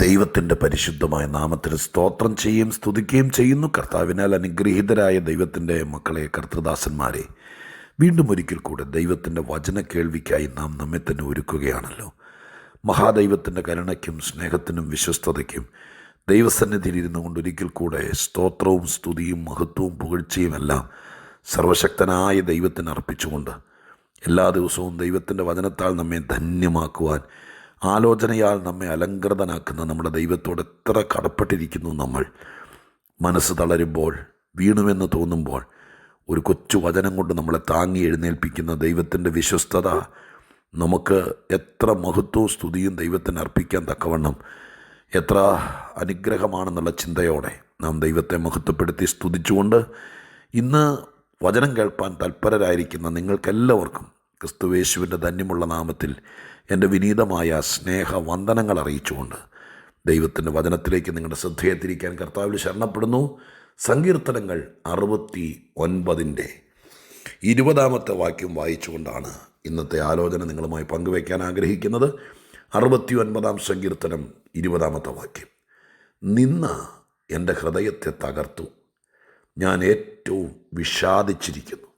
ദൈവത്തിന്റെ പരിശുദ്ധമായ നാമത്തിന് സ്തോത്രം ചെയ്യുകയും സ്തുതിക്കുകയും ചെയ്യുന്നു. കർത്താവിനാൽ അനുഗ്രഹീതരായ ദൈവത്തിന്റെ മക്കളെ കർത്തൃദാസന്മാരെ വീണ്ടും ഒരിക്കൽ കൂടെ ദൈവത്തിന്റെ വചന കേൾവിക്കായി നാം നമ്മെ തന്നെ ഒരുക്കുകയാണല്ലോ. മഹാദൈവത്തിന്റെ കരുണയ്ക്കും സ്നേഹത്തിനും വിശ്വസ്തതയ്ക്കും ദൈവസന്നിധിയിൽ ഇരുന്നു കൊണ്ട് ഒരിക്കൽ കൂടെ സ്തോത്രവും സ്തുതിയും മഹത്വവും പുകഴ്ചയും എല്ലാം സർവശക്തനായ ദൈവത്തിന് അർപ്പിച്ചുകൊണ്ട് എല്ലാ ദിവസവും ദൈവത്തിന്റെ വചനത്താൽ നമ്മെ ധന്യമാക്കുവാൻ ആലോചനയാൽ നമ്മെ അലങ്കൃതനാക്കുന്ന നമ്മുടെ ദൈവത്തോട് എത്ര കടപ്പെട്ടിരിക്കുന്നു നമ്മൾ. മനസ്സ് തളരുമ്പോൾ വീണുവെന്ന് തോന്നുമ്പോൾ ഒരു കൊച്ചു വചനം കൊണ്ട് നമ്മളെ താങ്ങി എഴുന്നേൽപ്പിക്കുന്ന ദൈവത്തിന്റെ വിശ്വസ്തത നമുക്ക് എത്ര മഹത്വവും സ്തുതിയും ദൈവത്തിന് അർപ്പിക്കാൻ തക്കവണ്ണം എത്ര അനുഗ്രഹമാണെന്നുള്ള ചിന്തയോടെ നാം ദൈവത്തെ മഹത്വപ്പെടുത്തി സ്തുതിച്ചുകൊണ്ട് ഇന്ന് വചനം കേൾപ്പാൻ തൽപരരായിരിക്കുന്ന നിങ്ങൾക്കെല്ലാവർക്കും ക്രിസ്തുവേശുവിന്റെ ധന്യമുള്ള നാമത്തിൽ എന്റെ വിനീതമായ സ്നേഹവന്ദനങ്ങൾ അറിയിച്ചുകൊണ്ട് ദൈവത്തിന്റെ വചനത്തിലേക്ക് നിങ്ങളുടെ ശ്രദ്ധയെ തിരിക്കാൻ കർത്താവിൽ ശരണപ്പെടുന്നു. സങ്കീർത്തനങ്ങൾ അറുപത്തി ഒൻപതിന്റെ ഇരുപതാമത്തെ വാക്യം വായിച്ചുകൊണ്ടാണ് ഇന്നത്തെ ആലോചന നിങ്ങളുമായി പങ്കുവയ്ക്കാൻ ആഗ്രഹിക്കുന്നത്. അറുപത്തി ഒൻപതാം സങ്കീർത്തനം ഇരുപതാമത്തെ വാക്യം. നിന്ന എന്റെ ഹൃദയത്തെ തകർത്തു. ഞാൻ ഏറ്റവും വിഷാദിച്ചിരിക്കുന്നു.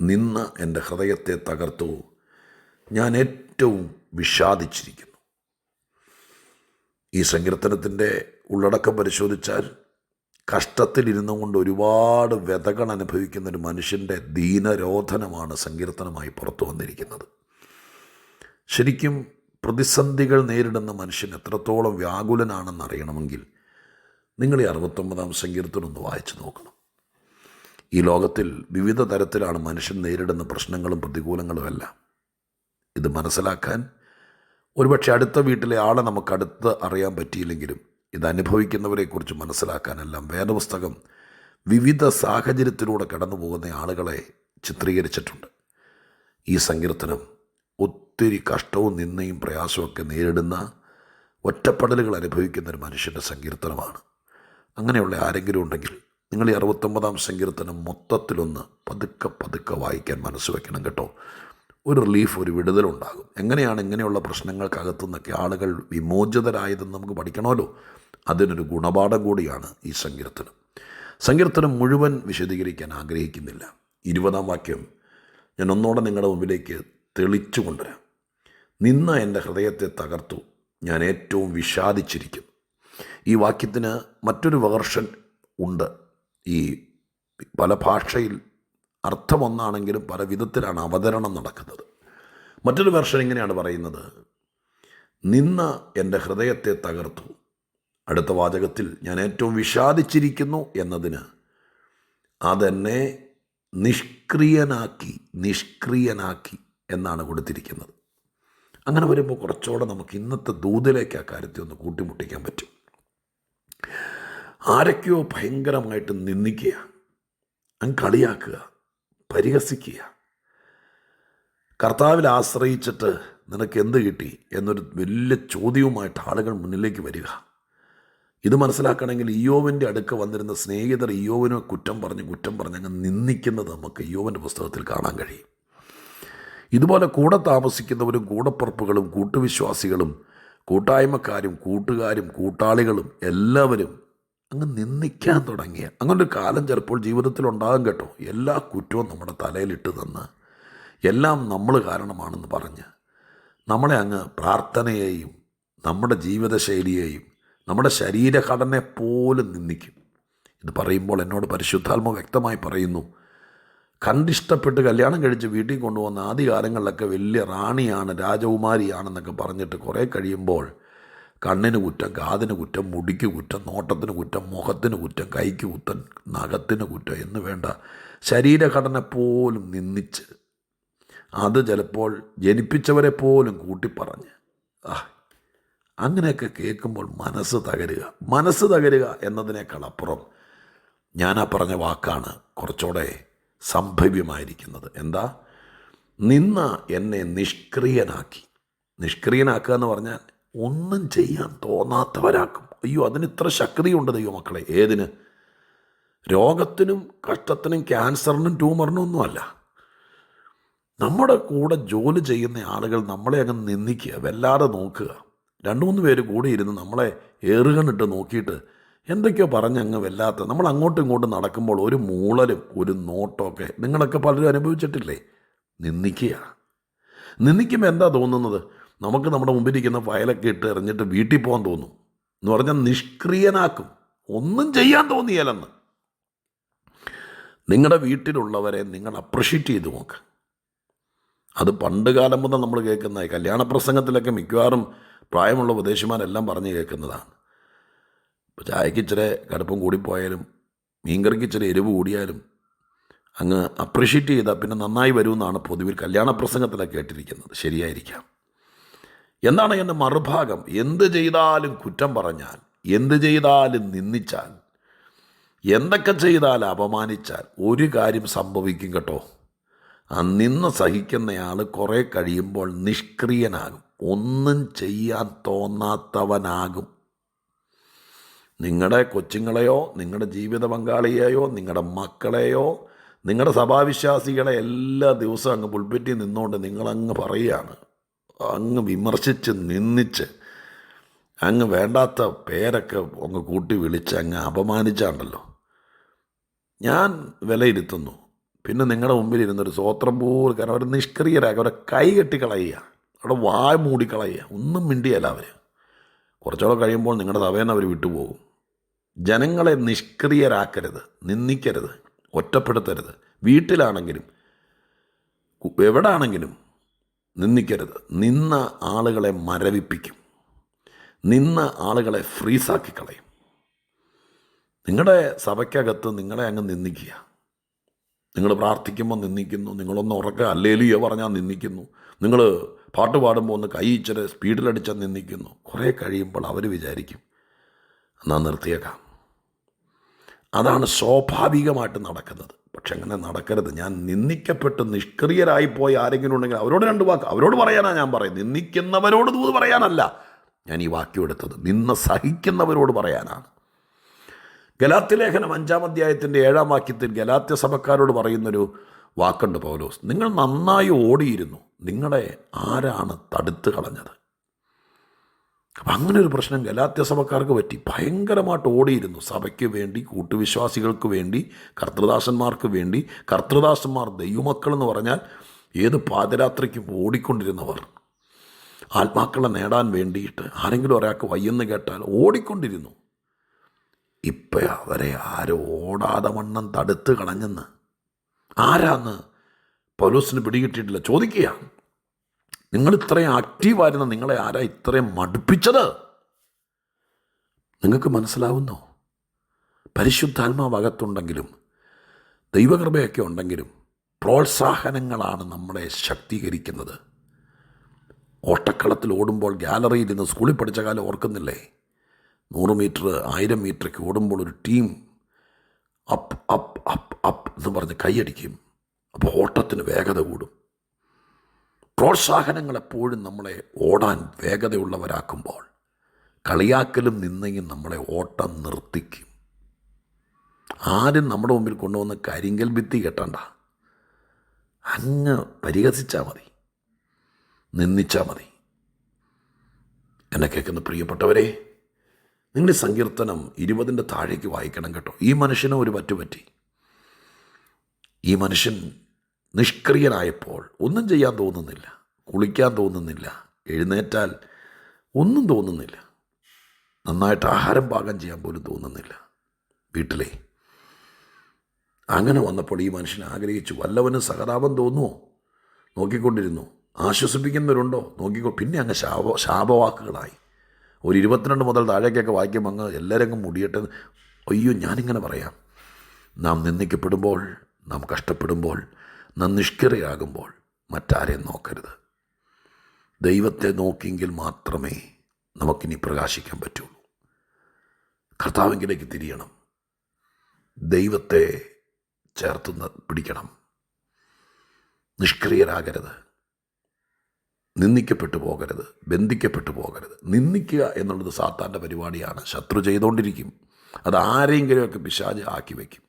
നിന്ന് എന്റെ ഹൃദയത്തെ തകർത്തു. ഞാൻ ഏറ്റവും വിഷാദിച്ചിരിക്കുന്നു. ഈ സങ്കീർത്തനത്തിന്റെ ഉള്ളടക്കം പരിശോധിച്ചാൽ കഷ്ടത്തിലിരുന്നു കൊണ്ട് ഒരുപാട് വ്യതകൾ അനുഭവിക്കുന്ന ഒരു മനുഷ്യന്റെ ദീനരോധനമാണ് സങ്കീർത്തനമായി പുറത്തു വന്നിരിക്കുന്നത്. ശരിക്കും പ്രതിസന്ധികൾ നേരിടുന്ന മനുഷ്യൻ എത്രത്തോളം വ്യാകുലനാണെന്ന് അറിയണമെങ്കിൽ നിങ്ങൾ ഈ അറുപത്തൊമ്പതാം സങ്കീർത്തനൊന്ന് വായിച്ചു നോക്കണം. ഈ ലോകത്തിൽ വിവിധ തരത്തിലാണ് മനുഷ്യൻ നേരിടുന്ന പ്രശ്നങ്ങളും പ്രതികൂലങ്ങളും എല്ലാം. ഇത് മനസ്സിലാക്കാൻ. ഒരുപക്ഷെ അടുത്ത വീട്ടിലെ ആളെ നമുക്ക് അടുത്ത് അറിയാൻ പറ്റിയില്ലെങ്കിലും ഇത് അനുഭവിക്കുന്നവരെക്കുറിച്ച് മനസ്സിലാക്കാനെല്ലാം വേദപുസ്തകം വിവിധ സാഹചര്യത്തിലൂടെ കടന്നു പോകുന്ന ആളുകളെ ചിത്രീകരിച്ചിട്ടുണ്ട്. ഈ സങ്കീർത്തനം ഒത്തിരി കഷ്ടവും നിന്നയും പ്രയാസമൊക്കെ നേരിടുന്ന ഒറ്റപ്പെടലുകൾ അനുഭവിക്കുന്ന ഒരു മനുഷ്യന്റെ സങ്കീർത്തനമാണ്. അങ്ങനെയുള്ള ആരെങ്കിലും ഉണ്ടെങ്കിൽ നിങ്ങൾ ഈ അറുപത്തൊമ്പതാം സങ്കീർത്തനം മൊത്തത്തിലൊന്ന് പതുക്കെ പതുക്കെ വായിക്കാൻ മനസ്സ് വയ്ക്കണം കേട്ടോ. ഒരു റിലീഫ് ഒരു വിടുതലുണ്ടാകും. എങ്ങനെയാണ് ഇങ്ങനെയുള്ള പ്രശ്നങ്ങൾക്കകത്തു നിന്നൊക്കെ ആളുകൾ വിമോചിതരായതെന്ന് നമുക്ക് പഠിക്കണമല്ലോ? അതിനൊരു ഗുണപാഠം കൂടിയാണ് ഈ സങ്കീർത്തനം. സങ്കീർത്തനം മുഴുവൻ വിശദീകരിക്കാൻ ആഗ്രഹിക്കുന്നില്ല. ഇരുപതാം വാക്യം ഞാൻ ഒന്നോടെ നിങ്ങളുടെ മുമ്പിലേക്ക് തെളിച്ചു കൊണ്ടുവരാം. നിന്ന് എന്റെ ഹൃദയത്തെ തകർത്തു ഞാൻ ഏറ്റവും വിഷാദിച്ചിരിക്കും ഈ വാക്യത്തിന് മറ്റൊരു വേർഷൻ ഉണ്ട്. ഈ പല ഭാഷയിൽ അർത്ഥമൊന്നാണെങ്കിലും പല വിധത്തിലാണ് അവതരണം നടക്കുന്നത്. മറ്റൊരു വെർഷൻ ഇങ്ങനെയാണ് പറയുന്നത്. നിന്ന് എന്റെ ഹൃദയത്തെ തകർത്തു. അടുത്ത വാചകത്തിൽ ഞാൻ ഏറ്റവും വിഷാദിച്ചിരിക്കുന്നു എന്നതിന് അതെന്നെ നിഷ്ക്രിയനാക്കി നിഷ്ക്രിയനാക്കി എന്നാണ് കൊടുത്തിരിക്കുന്നത്. അങ്ങനെ വരുമ്പോൾ കുറച്ചുകൂടെ നമുക്ക് ഇന്നത്തെ ദൂതിലേക്ക് ആ കാര്യത്തെ ഒന്ന് കൂട്ടിമുട്ടിക്കാൻ പറ്റും. ആരൊക്കെയോ ഭയങ്കരമായിട്ട് നിന്ദിക്കുക അങ്ങ് കളിയാക്കുക. പരിഹസിക്കുക. കർത്താവിൽ ആശ്രയിച്ചിട്ട് നിനക്ക് എന്ത് കിട്ടി എന്നൊരു വലിയ ചോദ്യവുമായിട്ട് ആളുകൾ മുന്നിലേക്ക് വരിക. ഇത് മനസ്സിലാക്കണമെങ്കിൽ ഇയോവിന്റെ അടുക്ക വന്നിരുന്ന സ്നേഹിതർ ഇയോവിനെ കുറ്റം പറഞ്ഞ് കുറ്റം പറഞ്ഞ് അങ്ങ് നിന്ദിക്കുന്നത് നമുക്ക് ഇയോവിന്റെ പുസ്തകത്തിൽ കാണാൻ കഴിയും. ഇതുപോലെ കൂടെ താമസിക്കുന്നവരും കൂടപ്പുറപ്പുകളും കൂട്ടുവിശ്വാസികളും കൂട്ടായ്മക്കാരും കൂട്ടുകാരും കൂട്ടാളികളും എല്ലാവരും അങ്ങ് നിന്ദിക്കാൻ തുടങ്ങിയ അങ്ങനൊരു കാലം ചിലപ്പോൾ ജീവിതത്തിൽ ഉണ്ടാകും കേട്ടോ. എല്ലാ കുറ്റവും നമ്മുടെ തലയിലിട്ട് തന്ന് എല്ലാം നമ്മൾ കാരണമാണെന്ന് പറഞ്ഞ് നമ്മളെ അങ്ങ് പ്രാർത്ഥനയെയും നമ്മുടെ ജീവിതശൈലിയെയും നമ്മുടെ ശരീരഘടനയെ പോലും നിന്ദിക്കും. ഇത് പറയുമ്പോൾ എന്നോട് പരിശുദ്ധാത്മ വ്യക്തമായി പറയുന്നു കണ്ടിഷ്ടപ്പെട്ട് കല്യാണം കഴിച്ച് വീട്ടിൽ കൊണ്ടുവന്ന ആദ്യകാലങ്ങളിലൊക്കെ വലിയ റാണിയാണ് രാജകുമാരിയാണെന്നൊക്കെ പറഞ്ഞിട്ട് കുറേ കഴിയുമ്പോൾ കണ്ണിന് കുറ്റം കാതിന് കുറ്റം മുടിക്ക് കുറ്റം നോട്ടത്തിന് കുറ്റം മുഖത്തിന് കുറ്റം കൈക്ക് കുറ്റം നഖത്തിന് കുറ്റം എന്ന് വേണ്ട ശരീരഘടന പോലും നിന്ദിച്ച് അത് ചിലപ്പോൾ ജനിപ്പിച്ചവരെ പോലും കൂട്ടിപ്പറഞ്ഞ്. ആ അങ്ങനെയൊക്കെ കേൾക്കുമ്പോൾ മനസ്സ് തകരുക. മനസ്സ് തകരുക എന്നതിനേക്കാൾ അപ്പുറം ഞാൻ ആ പറഞ്ഞ വാക്കാണ് കുറച്ചുകൂടെ സംഭവ്യമായിരിക്കുന്നത്. എന്താ? നിന്ന എന്നെ നിഷ്ക്രിയനാക്കി. നിഷ്ക്രിയനാക്കുക എന്ന് പറഞ്ഞാൽ ഒന്നും ചെയ്യാൻ തോന്നാത്തവരാക്കും. അയ്യോ അതിന് ഇത്ര ശക്തിയുണ്ട് ദൈവമക്കളെ. ഏതിന്? രോഗത്തിനും കഷ്ടത്തിനും ക്യാൻസറിനും ട്യൂമറിനും ഒന്നുമല്ല. നമ്മുടെ കൂടെ ജോലി ചെയ്യുന്ന ആളുകൾ നമ്മളെ അങ്ങ് നിന്ദിക്കുക വല്ലാതെ നോക്കുക. രണ്ട് മൂന്ന് പേര് കൂടി ഇരുന്ന് നമ്മളെ ഏറുകണിട്ട് നോക്കിയിട്ട് എന്തൊക്കെയോ പറഞ്ഞ് അങ്ങ് വല്ലാത്ത. നമ്മൾ അങ്ങോട്ടും ഇങ്ങോട്ടും നടക്കുമ്പോൾ ഒരു മൂളലും ഒരു നോട്ടമൊക്കെ നിങ്ങളൊക്കെ പലരും അനുഭവിച്ചിട്ടില്ലേ? നിന്ദിക്കുക. നിന്ദിക്കുമ്പോൾ എന്താ തോന്നുന്നത്? നമുക്ക് നമ്മുടെ മുമ്പിലിരിക്കുന്ന ഫയലൊക്കെ ഇട്ട് എറിഞ്ഞിട്ട് വീട്ടിൽ പോകാൻ തോന്നും. എന്ന് പറഞ്ഞാൽ നിഷ്ക്രിയനാക്കും. ഒന്നും ചെയ്യാൻ തോന്നിയാലെന്ന്. നിങ്ങളുടെ വീട്ടിലുള്ളവരെ നിങ്ങൾ അപ്രിഷ്യേറ്റ് ചെയ്ത് നോക്ക്. അത് പണ്ട് കാലം മുതൽ നമ്മൾ കേൾക്കുന്ന കല്യാണ പ്രസംഗത്തിലൊക്കെ മിക്കവാറും പ്രായമുള്ള ഉപദേശിമാരെല്ലാം പറഞ്ഞു കേൾക്കുന്നതാണ്. ഇപ്പോൾ ചായക്ക് ഇച്ചിരി കടുപ്പം കൂടിപ്പോയാലും മീൻകറിക്ക് ഇച്ചിരി എരിവ് കൂടിയാലും അങ്ങ് അപ്രിഷ്യേറ്റ് ചെയ്താൽ പിന്നെ നന്നായി വരുമെന്നാണ് പൊതുവിൽ കല്യാണ പ്രസംഗത്തിലൊക്കെ കേട്ടിരിക്കുന്നത്. ശരിയായിരിക്കാം. എന്താണ് എന്റെ മറുഭാഗം. എന്ത് ചെയ്താലും കുറ്റം പറഞ്ഞാൽ എന്ത് ചെയ്താലും നിന്ദിച്ചാൽ എന്തൊക്കെ ചെയ്താൽ അപമാനിച്ചാൽ ഒരു കാര്യം സംഭവിക്കും കേട്ടോ. ആ നിന്ന് സഹിക്കുന്നയാൾ കുറേ കഴിയുമ്പോൾ നിഷ്ക്രിയനാകും. ഒന്നും ചെയ്യാൻ തോന്നാത്തവനാകും. നിങ്ങളുടെ കൊച്ചുങ്ങളെയോ നിങ്ങളുടെ ജീവിത പങ്കാളിയെയോ നിങ്ങളുടെ മക്കളെയോ നിങ്ങളുടെ സഭാവിശ്വാസികളെ എല്ലാ ദിവസവും അങ്ങ് പുൽപ്പറ്റി നിന്നുകൊണ്ട് നിങ്ങളങ്ങ് പറയുകയാണ്. അങ്ങ് വിമർശിച്ച് നിന്ദിച്ച് അങ്ങ് വേണ്ടാത്ത പേരൊക്കെ അങ്ങ് കൂട്ടി വിളിച്ച് അങ്ങ് അപമാനിച്ചാണ്ടല്ലോ. ഞാൻ വിലയിരുത്തുന്നു. പിന്നെ നിങ്ങളുടെ മുമ്പിൽ ഇരുന്നൊരു സ്വോത്രം പോലും കാരണം അവർ അവരെ കൈ കെട്ടിക്കളയുക അവിടെ വായ മൂടിക്കളയുക കളയുക ഒന്നും മിണ്ടിയല്ല അവർ കുറച്ചുകൂടെ കഴിയുമ്പോൾ നിങ്ങളുടെ തവേന്ന് അവർ വിട്ടുപോകും. ജനങ്ങളെ നിഷ്ക്രിയരാക്കരുത് നിന്ദിക്കരുത് ഒറ്റപ്പെടുത്തരുത്. വീട്ടിലാണെങ്കിലും എവിടെ എവിടാണെങ്കിലും നിന്ദിക്കരുത്. നിന്ന ആളുകളെ മരവിപ്പിക്കും. നിന്ന ആളുകളെ ഫ്രീസാക്കി കളയും നിങ്ങളുടെ സഭയ്ക്കകത്ത് നിങ്ങളെ അങ്ങ് നിന്ദിക്കുക. നിങ്ങൾ പ്രാർത്ഥിക്കുമ്പോൾ നിന്ദിക്കുന്നു. നിങ്ങളൊന്ന് ഉറക്കെ അല്ലേലിയോ പറഞ്ഞാൽ നിന്ദിക്കുന്നു. നിങ്ങൾ പാട്ട് പാടുമ്പോൾ ഒന്ന് കൈ ഇച്ചിരി സ്പീഡിലടിച്ചാൽ നിന്ദിക്കുന്നു. കുറേ കഴിയുമ്പോൾ അവർ വിചാരിക്കും എന്നാൽ നിർത്തിയേക്കാം. അതാണ് സ്വാഭാവികമായിട്ട് നടക്കുന്നത്. പക്ഷെ അങ്ങനെ നടക്കരുത്. ഞാൻ നിന്ദിക്കപ്പെട്ട് നിഷ്ക്രിയരായി പോയി ആരെങ്കിലും ഉണ്ടെങ്കിൽ അവരോട് രണ്ട് വാക്ക്. അവരോട് പറയാനാ ഞാൻ പറയും നിന്ദിക്കുന്നവരോട് ദൂത് പറയാനല്ല. ഞാൻ ഈ വാക്യം എടുത്തത് നിന്ന് സഹിക്കുന്നവരോട് പറയാനാണ്. ഗലാത്യലേഖനം അഞ്ചാം അധ്യായത്തിന്റെ ഏഴാം വാക്യത്തിൽ ഗലാത്യ സഭക്കാരോട് പറയുന്നൊരു വാക്കുണ്ട് പൗലോസ്. നിങ്ങൾ നന്നായി ഓടിയിരുന്നു. നിങ്ങളെ ആരാണ് തടുത്ത് കളഞ്ഞത്? അങ്ങനെ ഒരു പ്രശ്നം ഗലാത്യ സഭക്കാർക്ക് പറ്റി. ഭയങ്കരമായിട്ട് ഓടിയിരുന്നു. സഭയ്ക്ക് വേണ്ടി കൂട്ടുവിശ്വാസികൾക്ക് വേണ്ടി കർത്തൃദാസന്മാർക്ക് വേണ്ടി. കർത്തൃദാസന്മാർ ദൈവമക്കൾ എന്ന് പറഞ്ഞാൽ ഏത് പാതിരാത്രിക്കും ഓടിക്കൊണ്ടിരുന്നവർ. ആത്മാക്കളെ നേടാൻ വേണ്ടിയിട്ട് ആരെങ്കിലും ഒരാൾക്ക് വയ്യെന്ന് കേട്ടാൽ ഓടിക്കൊണ്ടിരുന്നു. ഇപ്പം അവരെ ആരും ഓടാതെ വണ്ണം തടുത്ത് കളഞ്ഞെന്ന്? ആരാന്ന് പൗലോസിന് പിടികിട്ടിയിട്ടില്ല. ചോദിക്കുക നിങ്ങൾ ഇത്രയും ആക്റ്റീവായിരുന്ന നിങ്ങളെ ആരാ ഇത്രയും മടുപ്പിച്ചത്? നിങ്ങൾക്ക് മനസ്സിലാവുന്നോ? പരിശുദ്ധാത്മാവ് അകത്തുണ്ടെങ്കിലും ദൈവകൃപയൊക്കെ ഉണ്ടെങ്കിലും പ്രോത്സാഹനങ്ങളാണ് നമ്മളെ ശക്തീകരിക്കുന്നത്. ഓട്ടക്കളത്തിൽ ഓടുമ്പോൾ ഗാലറിയിൽ നിന്ന് സ്കൂളിൽ പഠിച്ച കാലം ഓർക്കുന്നില്ലേ? നൂറ് മീറ്റർ ആയിരം മീറ്ററൊക്കെ ഓടുമ്പോൾ ഒരു team up up up up എന്ന് പറഞ്ഞ് കൈയടിക്കും. അപ്പോൾ ഓട്ടത്തിന് വേഗത കൂടും. പ്രോത്സാഹനങ്ങൾ എപ്പോഴും നമ്മളെ ഓടാൻ വേഗതയുള്ളവരാക്കുമ്പോൾ കളിയാക്കലും നിന്നയും നമ്മളെ ഓട്ടം നിർത്തിക്കും. ആരും നമ്മുടെ മുമ്പിൽ കൊണ്ടുവന്ന് കരിങ്കൽ ഭിത്തി കെട്ടണ്ട. അങ്ങ് പരിഹസിച്ചാൽ മതി. നിന്ദിച്ചാൽ മതി. എന്നെ കേൾക്കുന്ന പ്രിയപ്പെട്ടവരെ നിങ്ങളുടെ സങ്കീർത്തനം ഇരുപതിന്റെ താഴേക്ക് വായിക്കണം കേട്ടോ. ഈ മനുഷ്യന് ഒരു പറ്റുപറ്റി. ഈ മനുഷ്യൻ നിഷ്ക്രിയനായപ്പോൾ ഒന്നും ചെയ്യാൻ തോന്നുന്നില്ല. കുളിക്കാൻ തോന്നുന്നില്ല. എഴുന്നേറ്റാൽ ഒന്നും തോന്നുന്നില്ല. നന്നായിട്ട് ആഹാരം പാകം ചെയ്യാൻ പോലും തോന്നുന്നില്ല. വീട്ടിലെ അങ്ങനെ വന്നപ്പോൾ ഈ മനുഷ്യൻ ആഗ്രഹിച്ചു വല്ലവനും സഹതാപം തോന്നുമോ നോക്കിക്കൊണ്ടിരുന്നു. ആശ്വസിപ്പിക്കുന്നവരുണ്ടോ? നോക്കിക്കോ പിന്നെ അങ്ങ് ശാപ ശാപവാക്കുകളായി. ഒരു ഇരുപത്തിരണ്ട് മുതൽ താഴേക്കൊക്കെ വായിക്കുമ്പോൾ അങ്ങ് എല്ലാവരും അങ്ങ് മുടിയട്ടെ അയ്യോ ഞാനിങ്ങനെ പറയാം. നാം നിന്ദിക്കപ്പെടുമ്പോൾ നാം കഷ്ടപ്പെടുമ്പോൾ നാം നിഷ്ക്രിയരാകുമ്പോൾ മറ്റാരെയും നോക്കരുത്. ദൈവത്തെ നോക്കിയെങ്കിൽ മാത്രമേ നമുക്കിനി പ്രകാശിക്കാൻ പറ്റുള്ളൂ. കർത്താവിങ്കിലേക്ക് തിരിയണം. ദൈവത്തെ ചേർത്ത് പിടിക്കണം. നിഷ്ക്രിയരാകരുത്. നിന്ദിക്കപ്പെട്ടു പോകരുത്. ബന്ധിക്കപ്പെട്ടു പോകരുത്. നിന്ദിക്കുക എന്നുള്ളത് സാത്താന്റെ പരിപാടിയാണ്. ശത്രു ചെയ്തുകൊണ്ടിരിക്കും. അത് ആരെങ്കിലുമൊക്കെ പിശാജ് ആക്കി വയ്ക്കും.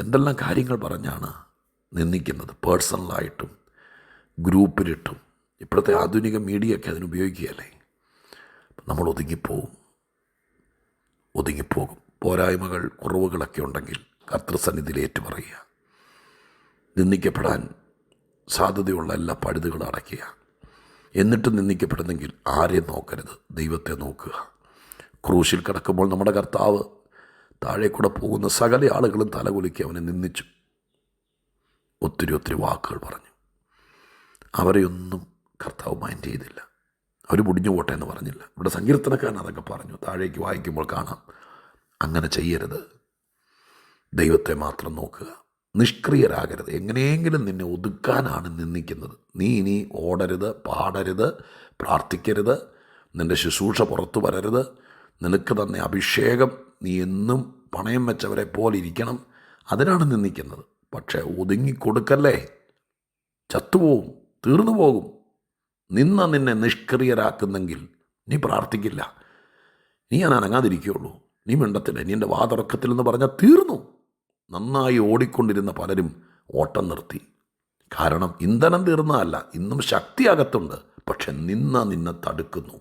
എന്തെല്ലാം കാര്യങ്ങൾ പറഞ്ഞാണ് നിന്ദിക്കുന്നത്? പേഴ്സണലായിട്ടും ഗ്രൂപ്പിലിട്ടും. ഇപ്പോഴത്തെ ആധുനിക മീഡിയ ഒക്കെ അതിന് ഉപയോഗിക്കുകയല്ലേ നമ്മൾ ഒതുങ്ങിപ്പോവും. ഒതുങ്ങിപ്പോകും. പോരായ്മകൾ കുറവുകളൊക്കെ ഉണ്ടെങ്കിൽ കർത്തൃസന്നിധിയിൽ ഏറ്റുപറയുക. നിന്ദിക്കപ്പെടാൻ സാധ്യതയുള്ള എല്ലാ പഴുതുകളും അടയ്ക്കുക. എന്നിട്ട് നിന്ദിക്കപ്പെടുന്നെങ്കിൽ ആരെയും നോക്കരുത്? ദൈവത്തെ നോക്കുക. ക്രൂശിൽ കിടക്കുമ്പോൾ നമ്മുടെ കർത്താവ് താഴെ കൂടെ പോകുന്ന സകല ആളുകളും തലകുലുക്കി അവനെ നിന്ദിച്ചു. ഒത്തിരി ഒത്തിരി വാക്കുകൾ പറഞ്ഞു. അവരെയൊന്നും കർത്താവ് മൈൻഡ് ചെയ്തില്ല. അവർ മുടിഞ്ഞു പോട്ടെ എന്ന് പറഞ്ഞില്ല. ഇവിടെ സങ്കീർത്തനക്കാരൻ അതൊക്കെ പറഞ്ഞു. താഴേക്ക് വായിക്കുമ്പോൾ കാണാം. അങ്ങനെ ചെയ്യരുത്. ദൈവത്തെ മാത്രം നോക്കുക. നിഷ്ക്രിയരാകരുത്. എങ്ങനെയെങ്കിലും നിന്നെ ഒതുക്കാനാണ് നിന്നിക്കുന്നത് നീ ഇനി ഓടരുത് പാടരുത് പ്രാർത്ഥിക്കരുത്. നിന്റെ ശുശ്രൂഷ പുറത്തു വരരുത്. നിനക്ക് തന്നെ അഭിഷേകം നീ എന്നും പണയം വെച്ചവരെ പോലെ ഇരിക്കണം. അതിനാണ് നിന്നിക്കുന്നത് പക്ഷേ ഒതുങ്ങിക്കൊടുക്കല്ലേ? ചത്തുപോകും തീർന്നു പോകും നിന്ന നിന്നെ നിഷ്ക്രിയരാക്കുന്നെങ്കിൽ നീ പ്രാർത്ഥിക്കില്ല. നീ ഞാൻ അനങ്ങാതിരിക്കുകയുള്ളൂ. നീ മിണ്ടത്തില്ല. നീ എന്റെ വാതുറക്കത്തിൽ എന്ന് പറഞ്ഞാൽ തീർന്നു. നന്നായി ഓടിക്കൊണ്ടിരുന്ന പലരും ഓട്ടം നിർത്തി. കാരണം ഇന്ധനം തീർന്നതല്ല ഇന്നും ശക്തി അകത്തുണ്ട്. പക്ഷെ നിന്ന നിന്നെ തടുക്കുന്നു.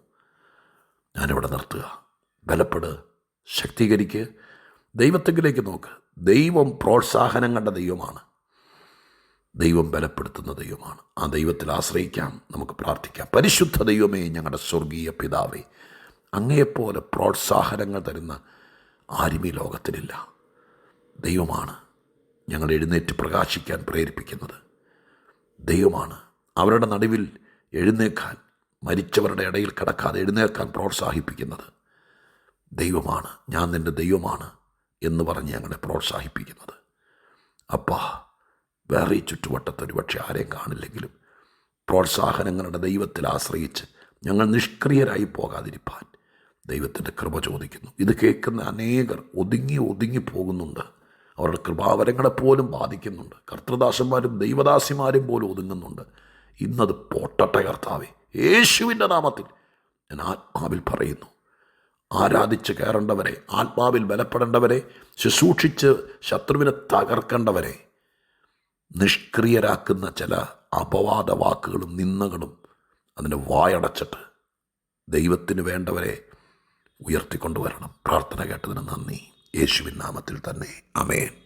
ഞാനിവിടെ നിർത്തുക. ബലപ്പെട്. ശക്തീകരിക്ക്. ദൈവത്തെങ്കിലേക്ക് നോക്ക്. ദൈവം പ്രോത്സാഹനം കണ്ട ദൈവമാണ്. ദൈവം ബലപ്പെടുത്തുന്ന ദൈവമാണ്. ആ ദൈവത്തിൽ ആശ്രയിക്കാം നമുക്ക് പ്രാർത്ഥിക്കാം. പരിശുദ്ധ ദൈവമേ ഞങ്ങളുടെ സ്വർഗീയ പിതാവേ അങ്ങയെപ്പോലെ പ്രോത്സാഹനങ്ങൾ തരുന്ന ആരും ഈ ലോകത്തിലില്ല. ദൈവമാണ് ഞങ്ങൾ എഴുന്നേറ്റ് പ്രകാശിക്കാൻ പ്രേരിപ്പിക്കുന്നത്. ദൈവമാണ് അവരുടെ നടുവിൽ എഴുന്നേക്കാൻ മരിച്ചവരുടെ ഇടയിൽ കിടക്കാതെ എഴുന്നേൽക്കാൻ പ്രോത്സാഹിപ്പിക്കുന്നത്. ദൈവമാണ് ഞാൻ നിന്റെ ദൈവമാണ് എന്ന് പറഞ്ഞ് ഞങ്ങളെ പ്രോത്സാഹിപ്പിക്കുന്നത്. അപ്പാ വേറെ ഈ ചുറ്റുവട്ടത്ത് ഒരുപക്ഷെ ആരെയും കാണില്ലെങ്കിലും പ്രോത്സാഹനങ്ങളുടെ ദൈവത്തിൽ ആശ്രയിച്ച് ഞങ്ങൾ നിഷ്ക്രിയരായി പോകാതിരിപ്പാൻ ദൈവത്തിന്റെ കൃപ ചോദിക്കുന്നു. ഇത് കേൾക്കുന്ന അനേകർ ഒതുങ്ങി ഒതുങ്ങി പോകുന്നുണ്ട്. അവരുടെ കൃപാവരങ്ങളെ പോലും ബാധിക്കുന്നുണ്ട്. കർത്തൃദാസന്മാരും ദൈവദാസിമാരും പോലും ഒതുങ്ങുന്നുണ്ട്. ഇന്നത് പോട്ടട്ടെ കർത്താവെ യേശുവിന്റെ നാമത്തിൽ ഞാൻ ആത്മാവിൽ പറയുന്നു. ആരാധിച്ച് കയറേണ്ടവരെ ആത്മാവിൽ ബലപ്പെടേണ്ടവരെ ശുശ്രൂഷിച്ച് ശത്രുവിനെ തകർക്കേണ്ടവരെ നിഷ്ക്രിയരാക്കുന്ന ചില അപവാദ വാക്കുകളും നിന്നകളും അതിന്റെ വായടച്ചിട്ട് ദൈവത്തിന് വേണ്ടവരെ ഉയർത്തിക്കൊണ്ടുവരണം. പ്രാർത്ഥന കേട്ടതിന് നന്ദി. യേശുവിൻ നാമത്തിൽ തന്നെ. അമേൻ